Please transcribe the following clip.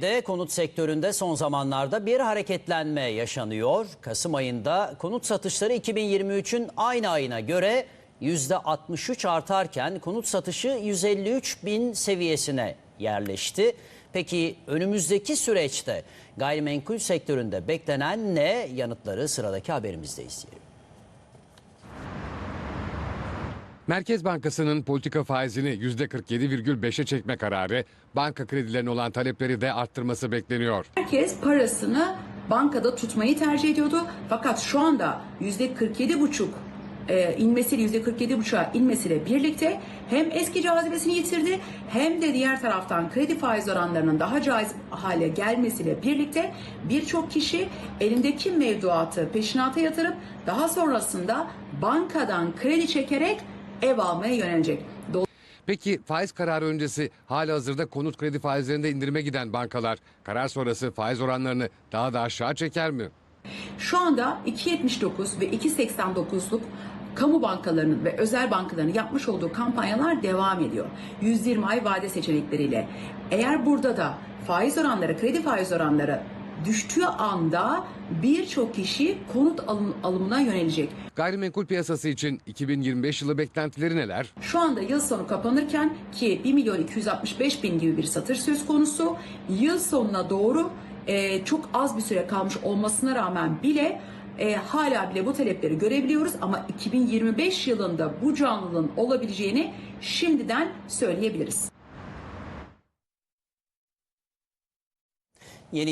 De konut sektöründe son zamanlarda bir hareketlenme yaşanıyor. Kasım ayında konut satışları 2023'ün aynı ayına göre %63 artarken konut satışı 153 bin seviyesine yerleşti. Peki önümüzdeki süreçte gayrimenkul sektöründe beklenen ne? Yanıtları sıradaki haberimizde izleyelim. Merkez Bankası'nın politika faizini %47,5'e çekme kararı banka kredilerine olan talepleri de arttırması bekleniyor. Herkes parasını bankada tutmayı tercih ediyordu. Fakat şu anda yüzde 47 buçuk e, inmesiyle yüzde 47 buçuğa inmesiyle birlikte hem eski cazibesini yitirdi hem de diğer taraftan kredi faiz oranlarının daha cazip hale gelmesiyle birlikte birçok kişi elindeki mevduatı peşinata yatırıp daha sonrasında bankadan kredi çekerek ev almaya yönelecek. Peki faiz kararı öncesi hala hazırda konut kredi faizlerinde indirime giden bankalar karar sonrası faiz oranlarını daha da aşağı çeker mi? Şu anda 2.79 ve 2.89'luk kamu bankalarının ve özel bankaların yapmış olduğu kampanyalar devam ediyor. 120 ay vade seçenekleriyle. Eğer burada da faiz oranları, kredi faiz oranları düştüğü anda birçok kişi konut alım, alımına yönelecek. Gayrimenkul piyasası için 2025 yılı beklentileri neler? Şu anda yıl sonu kapanırken ki 1 milyon 265 bin gibi bir satış söz konusu. Yıl sonuna doğru e, çok az bir süre kalmış olmasına rağmen bile e, hala bile bu talepleri görebiliyoruz ama 2025 yılında bu canlılığın olabileceğini şimdiden söyleyebiliriz. Yeni